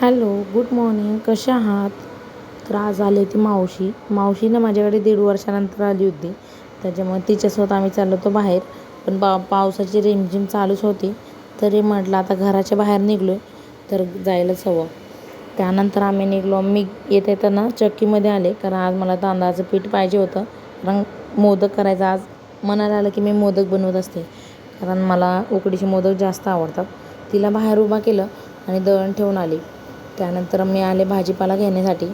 Hello good morning. कशा आहात? तर आज आली होती मावशी. मावशी माझ्याकडे दीड वर्षानंतर आली होती. त्याच्यामुळे तिच्यासोबत आम्ही चाललो होतो बाहेर. पण पा पावसाची रिमझिम चालूच होती. तरी म्हटलं आता घराच्या बाहेर निघलो आहे तर जायलाच हवं त्यानंतर आम्ही निघलो. मी येत येताना चक्कीमध्ये आले कारण आज मला तांदळाचं पीठ पाहिजे होतं. कारण मोदक करायचं आज. मनाला आलं की मी मोदक बनवत असते. कारण मला उकडीचे मोदक जास्त आवडतात. तिला बाहेर उभा केलं आणि दळण ठेवून आली. त्यानंतर मी आले भाजीपाला घेण्यासाठी.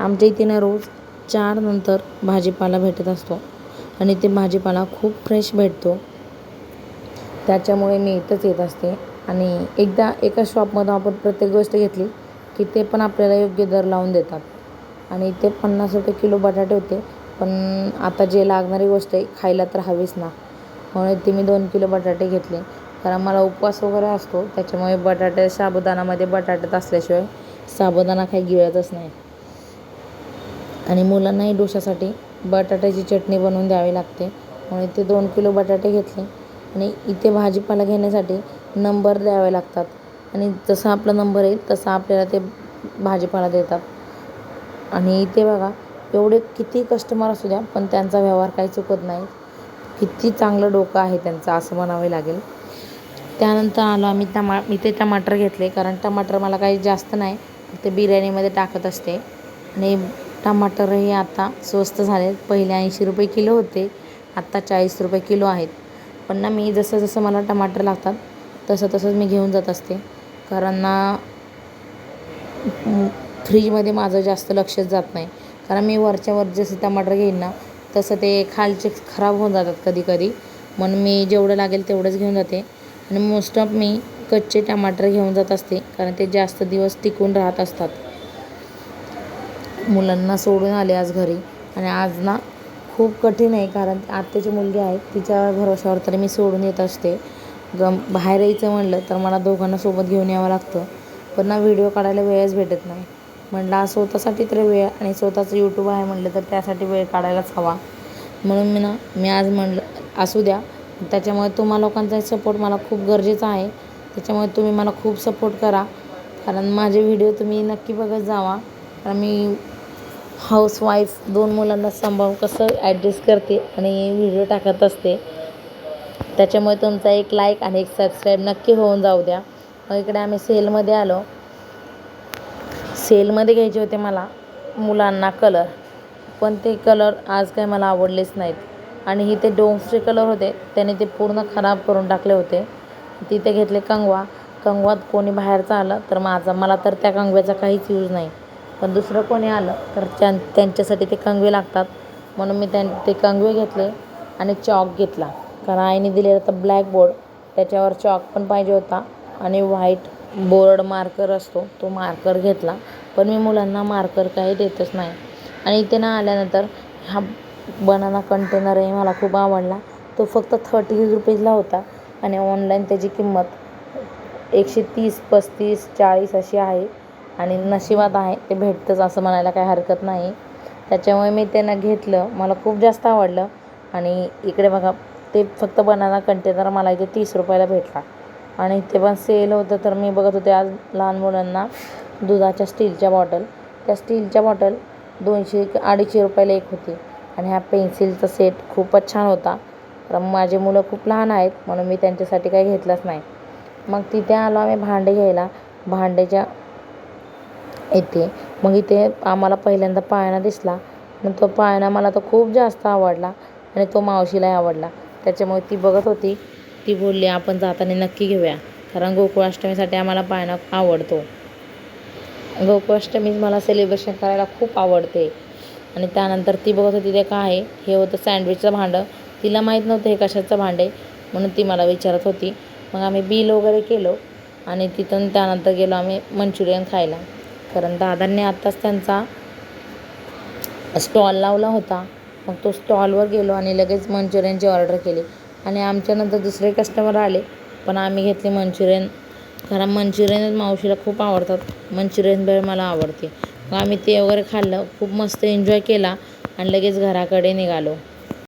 आमच्या इथे ना रोज चार नंतर भाजीपाला भेटत असतो आणि ते भाजीपाला खूप फ्रेश भेटतो. त्याच्यामुळे मी इथंच येत असते. आणि एकदा एका शॉपमधून आपण प्रत्येक गोष्ट घेतली की ते पण आपल्याला योग्य दर लावून देतात. आणि इथे पन्नास रुपये किलो बटाटे होते पण आता जे लागणारी गोष्ट आहे खायला तर हवीच ना. म्हणून ते मी दोन किलो बटाटे घेतले. कारण मला उपवास वगैरे असतो त्याच्यामुळे बटाटे साबुदाणामध्ये बटाट्यात असल्याशिवाय साबुदाणा काही गिळतच नाही. आणि मुलांनाही डोशासाठी बटाट्याची चटणी बनवून द्यावी लागते. म्हणून इथे दोन किलो बटाटे घेतले. आणि इथे भाजीपाला घेण्यासाठी नंबर द्यावे लागतात. आणि जसा आपला नंबर येईल तसा आपल्याला ते भाजीपाला देतात. आणि इथे बघा एवढे किती कस्टमर असू द्या पण त्यांचा व्यवहार काही चुकत नाही. किती चांगलं डोकं आहे त्यांचं असं म्हणावे लागेल. त्यानंतर आलो आम्ही टमा इथे टमाटर घेतले कारण टमाटर मला काही जास्त नाही ते बिर्याणीमध्ये टाकत असते. आणि टमाटरही आता स्वस्त झाले पहिले ऐंशी रुपये किलो होते आत्ता चाळीस रुपये किलो आहेत. पण ना मी जसं जसं मला टमाटर लागतात तसं तसंच मी घेऊन जात असते. कारण ना फ्रीजमध्ये माझं जास्त लक्षच जात नाही. कारण मी वरच्यावर जसं टमाटर घेईन ना तसं ते खालचे खराब होऊन जातात कधी कधी म्हणून मी जेवढं लागेल तेवढंच घेऊन जाते. आणि मोस्ट ऑफ मी कच्चे टमाटर घेऊन जात असते कारण ते जास्त दिवस टिकून राहत असतात. मुलांना सोडून आले आज घरी आणि आज ना खूप कठीण आहे कारण आत्याची मुलगी आहे तिच्या भरोशावर तरी मी सोडून येत असते. ग बाहेर यायचं म्हणलं तर मला दोघांना सोबत घेऊन यावं लागतं पण ना व्हिडिओ काढायला वेळच भेटत नाही. म्हटलं आज स्वतःसाठी तर वेळ आणि स्वतःचं यूट्यूब आहे म्हटलं तर त्यासाठी वेळ काढायलाच हवा. म्हणून मी ना मी आज म्हणलं असू द्या त्याच्यामुळे तुम्हा लोकांचा सपोर्ट मला खूप गरजेचा आहे. त्याच्यामुळे तुम्ही मला खूप सपोर्ट करा. कारण माझे व्हिडिओ तुम्ही नक्की बघत जावा. कारण मी हाऊसवाईफ दोन मुलांना सांभाळून कसं ॲडजस्ट करते आणि व्हिडिओ टाकत असते. त्याच्यामुळे तुमचा एक लाईक आणि एक सबस्क्राईब नक्की होऊन जाऊ द्या. मग इकडे आम्ही सेलमध्ये आलो. सेलमध्ये घ्यायचे होते मला मुलांना कलर पण ते कलर आज काही मला आवडलेच नाहीत. आणि इथे ते डोम्सचे कलर होते. त्याने ते पूर्ण खराब करून टाकले होते. तिथे घेतले कंगवा. कंगवात कोणी बाहेरचं आलं तर माझा. मला तर त्या कंगव्याचा काहीच यूज नाही. पण दुसरं कोणी आलं तर त्यां त्यांच्यासाठी ते कंगवे लागतात. म्हणून मी त्यां ते कंगवे घेतले आणि चॉक घेतला. कारण आईने दिलेला तर ब्लॅक बोर्ड त्याच्यावर चॉक पण पाहिजे होता. आणि व्हाईट बोर्ड मार्कर असतो तो मार्कर घेतला. पण मी मुलांना मार्कर काही देतच नाही. आणि इथे ना आल्यानंतर हा बनाना कंटेनरही मला खूप आवडला. तो फक्त थर्टी रुपीजला होता आणि ऑनलाईन त्याची किंमत एकशे तीस पस्तीस चाळीस अशी आहे. आणि नशिबात आहे ते भेटतंच असं म्हणायला काही हरकत नाही. त्याच्यामुळे मी त्यांना घेतलं. मला खूप जास्त आवडलं. आणि इकडे बघा ते फक्त बनाना कंटेनर मला इथे तीस रुपयाला भेटला. आणि इथे पण सेल होतं तर मी बघत होते आज लहान मुलांना दुधाच्या स्टीलच्या बॉटल त्या स्टीलच्या बॉटल दोनशे अडीचशे रुपयाला एक होती. आणि हा पेन्सिलचा सेट खूपच छान होता. कारण माझे मुलं खूप लहान आहेत म्हणून मी त्यांच्यासाठी काही घेतलंच नाही. मग तिथे आलो आम्ही भांडे घ्यायला. भांड्याच्या इथे. मग इथे आम्हाला पहिल्यांदा पाळणा दिसला. मग तो पाळणा मला तर खूप जास्त आवडला आणि तो मावशीलाही आवडला. त्याच्यामुळे ती बघत होती. ती बोलली आपण जाताना नक्की घेऊया. कारण गोकुळाष्टमीसाठी आम्हाला पाळणा आवडतो. गोकुळाष्टमीच मला सेलिब्रेशन करायला खूप आवडते. आणि त्यानंतर ती बघत होती ते काय आहे. हे होतं सँडविचचं भांडं. तिला माहीत नव्हतं हे कशाचं भांडे म्हणून ती मला विचारत होती. मग आम्ही बिल वगैरे केलो आणि तिथून त्यानंतर गेलो आम्ही मंचुरियन खायला. कारण दादांनी आत्ताच त्यांचा स्टॉल लावला होता. मग तो स्टॉलवर गेलो आणि लगेच मंचुरियनची ऑर्डर केली. आणि आमच्यानंतर दुसरे कस्टमर आले पण आम्ही घेतले मंचुरियन. कारण मंचुरियनच मावशीला खूप आवडतात. मंचुरियन भेळ मला आवडते. मग आम्ही ते वगैरे खाल्लं खूप मस्त एन्जॉय केला आणि लगेच घराकडे निघालो.